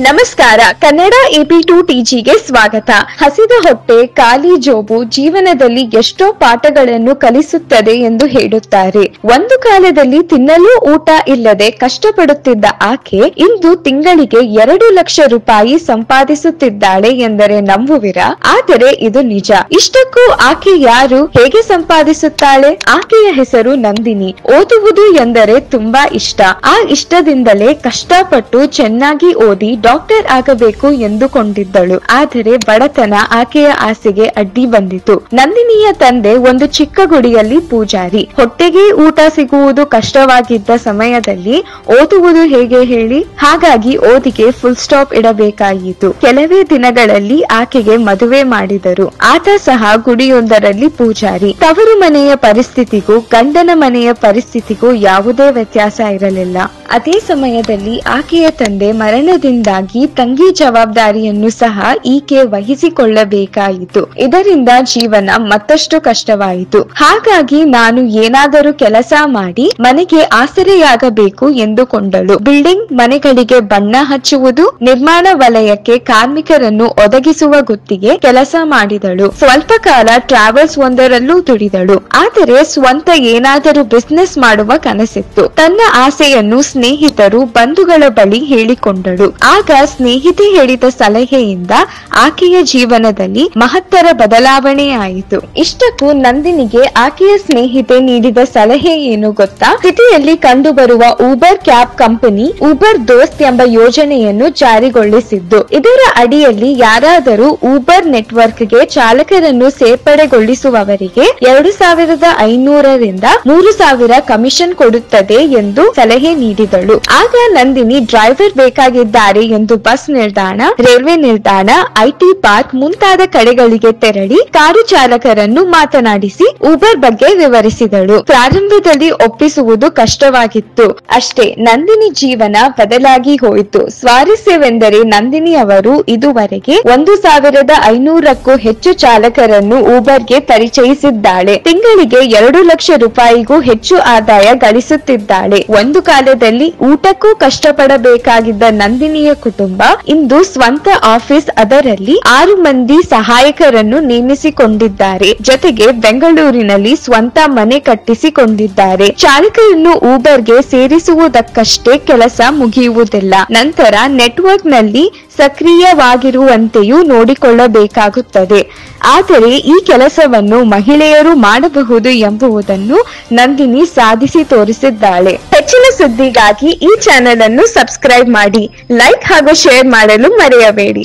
ನಮಸ್ಕಾರ, Kannada AP to ಟಿಜಿಗೆ ಸ್ವಾಗತ. ಹಸಿದ ಹೊಟ್ಟೆ, ಖಾಲಿ ಜೋಬು, ಜೀವನದಲ್ಲಿ ಎಷ್ಟೋ ಪಾಠಗಳನ್ನು ಕಲಿಸುತ್ತದೆ ಎಂದು ಹೇಳುತ್ತಾರೆ. ಒಂದು ಕಾಲದಲ್ಲಿ ತಿನ್ನಲು ಊಟ ಇಲ್ಲದೆ ಕಷ್ಟಪಡುತ್ತಿದ್ದ ಆಕೆ ಇಂದು ತಿಂಗಳಿಗೆ ಎರಡು ಲಕ್ಷ ರೂಪಾಯಿ ಸಂಪಾದಿಸುತ್ತಿದ್ದಾಳೆ ಎಂದರೆ ನಂಬುವಿರ? ಆದರೆ ಇದು ನಿಜ. ಇಷ್ಟಕ್ಕೂ ಆಕೆ ಯಾರು? ಹೇಗೆ ಸಂಪಾದಿಸುತ್ತಾಳೆ? ಆಕೆಯ ಹೆಸರು ನಂದಿನಿ. ಓದುವುದು ಎಂದರೆ ತುಂಬಾ ಇಷ್ಟ. ಆ ಇಷ್ಟದಿಂದಲೇ ಕಷ್ಟಪಟ್ಟು ಚೆನ್ನಾಗಿ ಓದಿ ಡಾಕ್ಟರ್ ಆಗಬೇಕು ಎಂದುಕೊಂಡಿದ್ದಳು. ಆದರೆ ಬಡತನ ಆಕೆಯ ಆಸೆಗೆ ಅಡ್ಡಿ ಬಂದಿತು. ನಂದಿನಿಯ ತಂದೆ ಒಂದು ಚಿಕ್ಕ ಗುಡಿಯಲ್ಲಿ ಪೂಜಾರಿ. ಹೊಟ್ಟೆಗೆ ಊಟ ಸಿಗುವುದು ಕಷ್ಟವಾಗಿದ್ದ ಸಮಯದಲ್ಲಿ ಓದುವುದು ಹೇಗೆ ಹೇಳಿ? ಹಾಗಾಗಿ ಓದಿಗೆ ಫುಲ್ ಸ್ಟಾಪ್ ಇಡಬೇಕಾಯಿತು. ಕೆಲವೇ ದಿನಗಳಲ್ಲಿ ಆಕೆಗೆ ಮದುವೆ ಮಾಡಿದರು. ಆತ ಸಹ ಗುಡಿಯೊಂದರಲ್ಲಿ ಪೂಜಾರಿ. ತವರು ಮನೆಯ ಪರಿಸ್ಥಿತಿಗೂ ಗಂಡನ ಮನೆಯ ಪರಿಸ್ಥಿತಿಗೂ ಯಾವುದೇ ವ್ಯತ್ಯಾಸ ಇರಲಿಲ್ಲ. ಅದೇ ಸಮಯದಲ್ಲಿ ಆಕೆಯ ತಂದೆ ಮರಣದಿಂದಾಗಿ ತಂಗಿ ಜವಾಬ್ದಾರಿಯನ್ನು ಸಹ ಈಕೆ ವಹಿಸಿಕೊಳ್ಳಬೇಕಾಯಿತು. ಇದರಿಂದ ಜೀವನ ಮತ್ತಷ್ಟು ಕಷ್ಟವಾಯಿತು. ಹಾಗಾಗಿ ನಾನು ಏನಾದರೂ ಕೆಲಸ ಮಾಡಿ ಮನೆಗೆ ಆಸರೆಯಾಗಬೇಕು ಎಂದುಕೊಂಡಳು. ಬಿಲ್ಡಿಂಗ್ ಮನೆಗಳಿಗೆ ಬಣ್ಣ ಹಚ್ಚುವುದು, ನಿರ್ಮಾಣ ವಲಯಕ್ಕೆ ಕಾರ್ಮಿಕರನ್ನು ಒದಗಿಸುವ ಗುತ್ತಿಗೆ ಕೆಲಸ ಮಾಡಿದಳು. ಸ್ವಲ್ಪ ಕಾಲ ಟ್ರಾವೆಲ್ಸ್ ಒಂದರಲ್ಲೂ ದುಡಿದಳು. ಆದರೆ ಸ್ವಂತ ಏನಾದರೂ ಬಿಸ್ನೆಸ್ ಮಾಡುವ ಕನಸಿತ್ತು. ತನ್ನ ಆಸೆಯನ್ನು ಸ್ನೇಹಿತರು ಬಂಧುಗಳ ಬಳಿ ಹೇಳಿಕೊಂಡಳು ಆಗ ಸ್ನೇಹಿತೆ ಹೇಳಿದ ಸಲಹೆಯಿಂದ ಆಕೆಯ ಜೀವನದಲ್ಲಿ ಮಹತ್ತರ ಬದಲಾವಣೆ ಆಯಿತು. ಇಷ್ಟಕ್ಕೂ ನಂದಿನಿಗೆ ಆಕೆಯ ಸ್ನೇಹಿತೆ ನೀಡಿದ ಸಲಹೆ ಏನು ಗೊತ್ತಾ? ಸಿಟಿಯಲ್ಲಿ ಕಂಡುಬರುವ ಊಬರ್ ಕ್ಯಾಬ್ ಕಂಪನಿ ಊಬರ್ ದೋಸ್ತ್ ಎಂಬ ಯೋಜನೆಯನ್ನು ಜಾರಿಗೊಳಿಸಿದ್ದು. ಇದರ ಅಡಿಯಲ್ಲಿ ಯಾರಾದರೂ ಊಬರ್ ನೆಟ್ವರ್ಕ್ಗೆ ಚಾಲಕರನ್ನು ಸೇರ್ಪಡೆಗೊಳಿಸುವವರಿಗೆ ಎರಡು ಸಾವಿರದ ಐನೂರರಿಂದ ಮೂರು ಸಾವಿರ ಕಮಿಷನ್ ಕೊಡುತ್ತದೆ ಎಂದು ಸಲಹೆ ನೀಡಿದಳು. ಆಗ ನಂದಿನಿ ಡ್ರೈವರ್ ಬೇಕಾಗಿದ್ದಾರೆ ಎಂದು ಬಸ್ ನಿಲ್ದಾಣ, ರೈಲ್ವೆ ನಿಲ್ದಾಣ ಐಟಿ ಪಾರ್ಕ್ ಮುಂತಾದ ಕಡೆಗಳಿಗೆ ತೆರಳಿ ಕಾರು ಚಾಲಕರನ್ನು ಮಾತನಾಡಿಸಿ ಊಬರ್ ಬಗ್ಗೆ ವಿವರಿಸಿದಳು ಪ್ರಾರಂಭದಲ್ಲಿ ಒಪ್ಪಿಸುವುದು ಕಷ್ಟವಾಗಿತ್ತು. ಅಷ್ಟೇ ನಂದಿನಿ ಜೀವನ ಬದಲಾಗಿ ಹೋಯಿತು. ಸ್ವಾರಸ್ಯವೆಂದರೆ ನಂದಿನಿ ಅವರು ಇದುವರೆಗೆ ಒಂದು ಸಾವಿರದ ಐನೂರಕ್ಕೂ ಹೆಚ್ಚು ಚಾಲಕರನ್ನು ಊಬರ್ಗೆ ಪರಿಚಯಿಸಿದ್ದಾಳೆ. ತಿಂಗಳಿಗೆ ಎರಡು ಲಕ್ಷ ರೂಪಾಯಿಗೂ ಹೆಚ್ಚು ಆದಾಯ ಗಳಿಸುತ್ತಿದ್ದಾಳೆ. ಒಂದು ಕಾಲದಲ್ಲಿ ಊಟಕ್ಕೂ ಕಷ್ಟಪಡಬೇಕಾಗಿದ್ದ ನಂದಿನಿಯ ಕುಟುಂಬ. ಇಂದು ಸ್ವಂತ ಆಫೀಸ್ ಅದರಲ್ಲಿ ಆರು ಮಂದಿ ಸಹಾಯಕರನ್ನು ನೇಮಿಸಿಕೊಂಡಿದ್ದಾರೆ. ಜೊತೆಗೆ ಬೆಂಗಳೂರಿನಲ್ಲಿ ಸ್ವಂತ ಮನೆ ಕಟ್ಟಿಸಿಕೊಂಡಿದ್ದಾರೆ. ಚಾಲಕರನ್ನು ಊಬರ್ಗೆ ಸೇರಿಸುವುದಕ್ಕಷ್ಟೇ ಕೆಲಸ ಮುಗಿಯುವುದಿಲ್ಲ. ನಂತರ ನೆಟ್ವರ್ಕ್ನಲ್ಲಿ ಸಕ್ರಿಯವಾಗಿರುವಂತೆಯೂ ನೋಡಿಕೊಳ್ಳಬೇಕಾಗುತ್ತದೆ. ಆದರೆ ಈ ಕೆಲಸವನ್ನು ಮಹಿಳೆಯರು ಮಾಡಬಹುದು ಎಂಬುದನ್ನು ನಂದಿನಿ ಸಾಧಿಸಿ ತೋರಿಸಿದ್ದಾಳೆ. ಹೆಚ್ಚಿನ ಸುದ್ದಿಗಾಗಿ ಈ ಚಾನೆಲ್ ಅನ್ನು ಸಬ್ಸ್ಕ್ರೈಬ್ ಮಾಡಿ, ಲೈಕ್ ಹಾಗೂ ಶೇರ್ ಮಾಡಲು ಮರೆಯಬೇಡಿ.